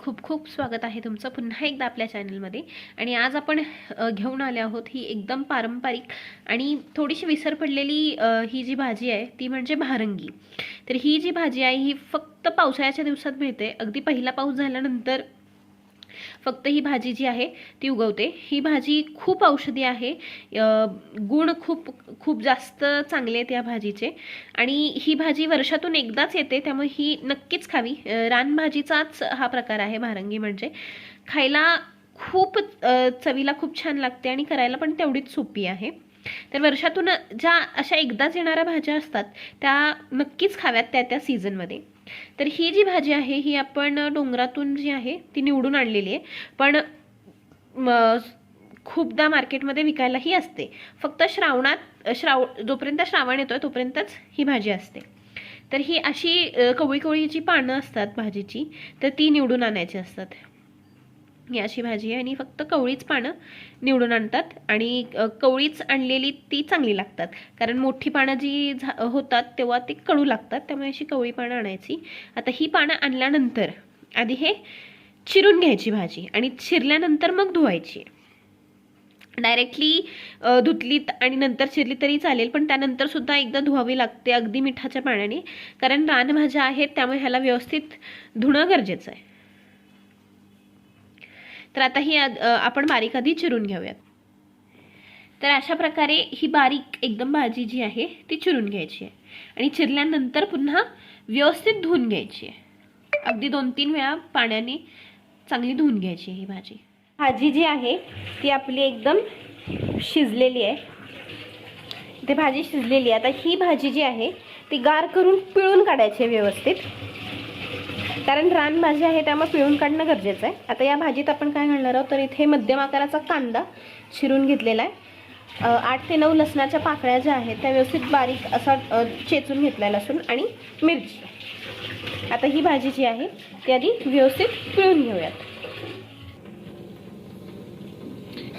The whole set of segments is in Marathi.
खूप खूप स्वागत आहे तुमचं पुन्हा एकदा आपल्या चॅनलमध्ये. आणि आज आपण घेऊन आले आहोत ही एकदम पारंपरिक आणि थोडीशी विसर पडलेली ही जी भाजी आहे ती म्हणजे भारंगी. तर ही जी भाजी आहे ही फक्त पावसाळ्याच्या दिवसात मिळते. अगदी पहिला पाऊस झाल्यानंतर फक्त ही भाजी जी आहे ती उगवते. ही भाजी खूप औषधी आहे. गुण खूप खूप जास्त चांगले आहेत या भाजीचे. आणि ही भाजी वर्षातून एकदाच येते त्यामुळे ही नक्कीच खावी. रानभाजीचाच हा प्रकार आहे भारंगी म्हणजे. खायला खूप चवीला खूप छान लागते आणि करायला पण तेवढीच सोपी आहे. तर वर्षातून ज्या अशा एकदाच येणाऱ्या भाज्या असतात त्या नक्कीच खाव्यात त्या त्या सीझनमध्ये तर ही जी भाजी आहे ही आपण डोंगरातून जी आहे ती निवडून आणलेली आहे. पण खूपदा मार्केटमध्ये विकायलाही असते. फक्त श्रावणात श्राव जोपर्यंत श्रावण येतोय तोपर्यंतच ही भाजी असते. तर ही अशी कवळी कवळीची पानं असतात भाजीची तर ती निवडून आणायची असतात. ही अशी भाजी आहे आणि फक्त कवळीच पानं निवडून आणतात. आणि कवळीच आणलेली ती चांगली लागतात. कारण मोठी पानं जी झा होतात तेव्हा ती कडू लागतात. त्यामुळे अशी कवळी पानं आणायची. आता ही पानं आणल्यानंतर आधी हे चिरून घ्यायची भाजी आणि चिरल्यानंतर मग धुवायची. डायरेक्टली धुतलीत आणि नंतर चिरली तरी चालेल पण त्यानंतर सुद्धा एकदा धुवावी लागते अगदी मिठाच्या पाण्याने. कारण रानभाज्या आहेत त्यामुळे ह्याला व्यवस्थित धुणं गरजेचं आहे. तर आता ही आपण बारीक आधी चिरून घेऊयात. तर अशा प्रकारे ही बारीक एकदम भाजी जी आहे ती चिरून घ्यायची आहे. आणि चिरल्यानंतर पुन्हा व्यवस्थित धुवून घ्यायची आहे. अगदी दोन तीन वेळा पाण्याने चांगली धुवून घ्यायची ही भाजी. भाजी जी आहे ती आपली एकदम शिजलेली आहे. ते भाजी शिजलेली आहे. आता ही भाजी जी आहे ती गार करून पिळून काढायची आहे व्यवस्थित. कारण रानभाजी आहे त्यामुळे पिळून काढणं गरजेचं आहे. आता या भाजीत आपण काय घालणार आहोत तर इथे मध्यम आकाराचा कांदा चिरून घेतलेला आहे. आठ ते नऊ लसणाच्या पाकळ्या ज्या आहेत त्या व्यवस्थित बारीक असा चेचून घेतला आहे लसूण आणि मिरची. आता ही भाजी जी आहे ती आधी व्यवस्थित पिळून घेऊयात.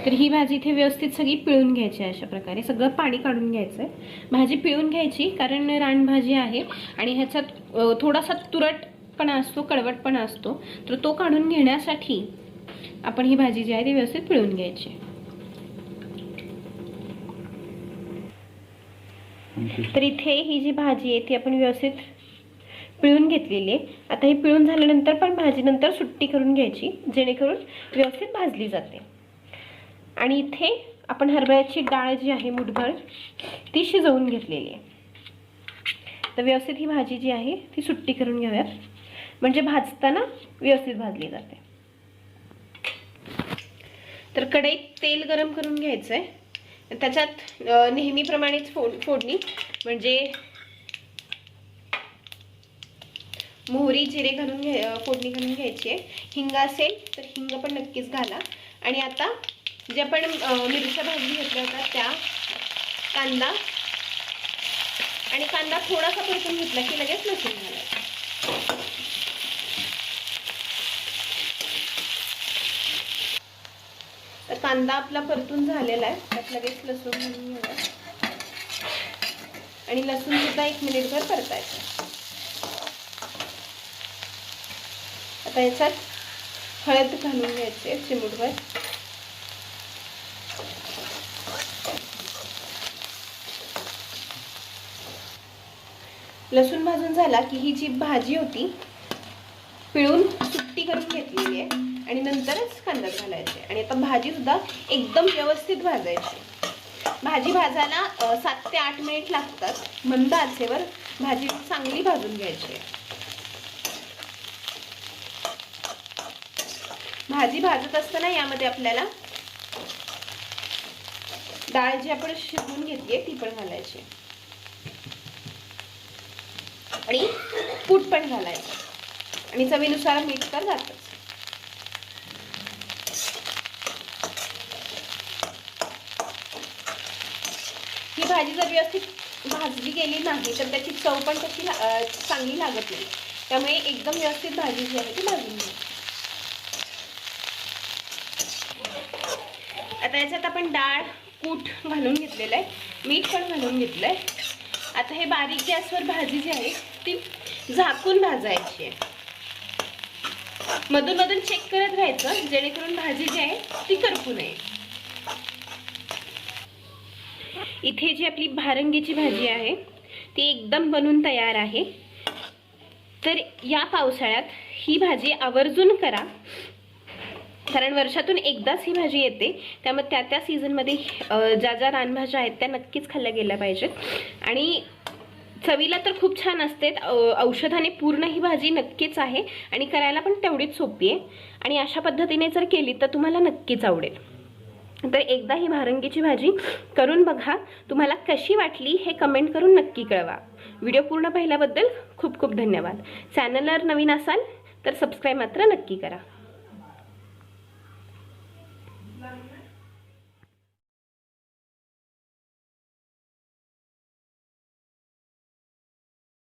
तर ही भाजी इथे व्यवस्थित सगळी पिळून घ्यायची आहे अशा प्रकारे. सगळं पाणी काढून घ्यायचं आहे भाजी पिळून घ्यायची कारण रानभाजी आहे आणि ह्याच्यात थोडासा तुरट तुरटपणा असतो कडवटपणा असतो तर तो काढून घेण्यासाठी आपण ही भाजी जी आहे ती व्यवस्थित पिळून घ्यायची. तर इथे ही जी भाजी आहे ती आपण व्यवस्थित पिळून घेतलेली आहे. आता ही पिळून झाल्यानंतर पण भाजी नंतर सुट्टी करून घ्यायची जेणेकरून व्यवस्थित भाजली जाते. आणि इथे आपण हरभऱ्याची डाळ जी आहे मुठभर ती शिजवून घेतलेली आहे. तर व्यवस्थित ही भाजी जी आहे ती सुट्टी करून घेऊयात. म्हणजे भाजताना व्यवस्थित भाजली जाते. तर कढईत तेल गरम करून घ्यायचं आहे त्याच्यात नेहमीप्रमाणेच फोड फोडणी म्हणजे मोहरी जिरे घालून घे फोडणी घालून घ्यायची आहे. हिंग असेल तर हिंग पण नक्कीच घाला. आणि आता जे आपण मिरच्या भाजी घेतल्या होत्या त्या कांदा आणि कांदा थोडासा परतून घेतला की लगेच लसूण घालायचं. कांदा आपला परतून झालेला आहे. त्यात लगेच लसूण म्हणून आणि लसूण सुद्धा एक मिनिटभर परतायचं. आता याच्यात हळद घालून घ्यायचे चिमूटभर. लसूण भाजून झाला की ही जी भाजी होती पिळून सुट्टी करून घेतलेली आहे. आणि नंतरच कांदा घालायचे. आणि आता भाजी सुद्धा एकदम व्यवस्थित भाजायची. भाजी भाजायला सात ते आठ मिनिट लागतात. मंद आचेवर भाजी चांगली भाजून घ्यायची. भाजी भाजत असताना यामध्ये आपल्याला डाळ जी आपण शिजवून घेतली ती पण घालायची. आणि कूट पण घालायचं. आणि चवीनुसार मीठ तर जातं. भाजी जर व्यवस्थित भाजली गेली नाही तर त्याची चव पण तशी चांगली लागत नाही. त्यामुळे एकदम व्यवस्थित भाजी जी आहे ती भाजून घ्या. आता याच्यात आपण डाळ कूट घालून घेतलेलं आहे. मीठ पण घालून घेतलं आहे आता हे बारीक गॅसवर भाजी जी आहे ती झाकून भाजायची आहे. मधून मधून चेक करत राहायचं जेणेकरून भाजी जी आहे ती करपू नये. इथे जी आपली भारंगीची भाजी आहे ती एकदम बनून तयार आहे. तर या पावसाळ्यात ही भाजी आवर्जून करा. कारण वर्षातून एकदाच ही भाजी येते. त्यामुळे त्या त्या सीझनमध्ये ज्या ज्या रानभाज्या आहेत त्या नक्कीच खाल्ल्या गेल्या पाहिजेत. आणि चवीला तर खूप छान असते औषधाने पूर्ण ही भाजी नक्कीच आहे. आणि करायला पण तेवढीच सोपी आहे. आणि अशा पद्धतीने जर केली तर तुम्हाला नक्कीच आवडेल. तर एकदा ही भारंगीची भाजी करून बघा तुम्हाला कशी वाटली हे कमेंट करून नक्की कळवा. व्हिडिओ पूर्ण पाहिल्याबद्दल खूप खूप धन्यवाद. चॅनलवर नवीन असाल तर सबस्क्राईब मात्र नक्की करा.